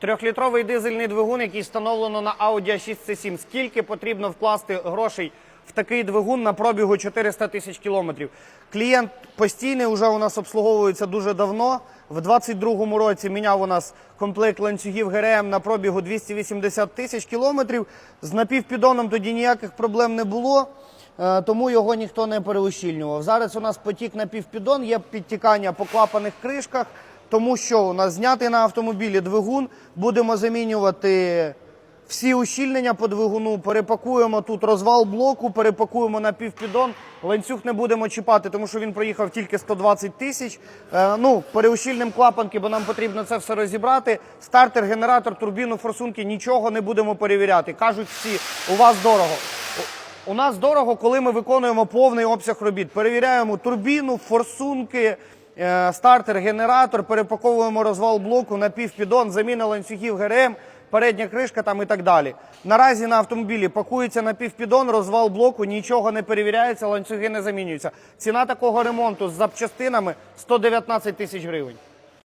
Трьохлітровий дизельний двигун, який встановлено на Audi a 6 c 7 Скільки потрібно вкласти грошей в такий двигун на пробігу 400 тисяч кілометрів? Клієнт постійний вже у нас обслуговується дуже давно. В 22-му році міняв у нас комплект ланцюгів ГРМ на пробігу 280 тисяч кілометрів. З напівпідоном тоді ніяких проблем не було. Е, тому його ніхто не переущільнював. Зараз у нас потік на півпідон, є підтікання по клапаних кришках, тому що у нас знятий на автомобілі двигун, будемо замінювати всі ущільнення по двигуну, перепакуємо тут розвал блоку, перепакуємо на півпідон. Ланцюг не будемо чіпати, тому що він проїхав тільки 120 тисяч. Е, ну, переущільним клапанки, бо нам потрібно це все розібрати. Стартер, генератор, турбіну, форсунки нічого не будемо перевіряти. Кажуть всі, у вас дорого. У нас дорого, коли ми виконуємо повний обсяг робіт. Перевіряємо турбіну, форсунки, стартер, генератор, перепаковуємо розвал блоку на півпідон, заміна ланцюгів ГРМ, передня кришка там і так далі. Наразі на автомобілі пакується на півпідон, розвал блоку, нічого не перевіряється, ланцюги не замінюються. Ціна такого ремонту з запчастинами 119 тисяч гривень.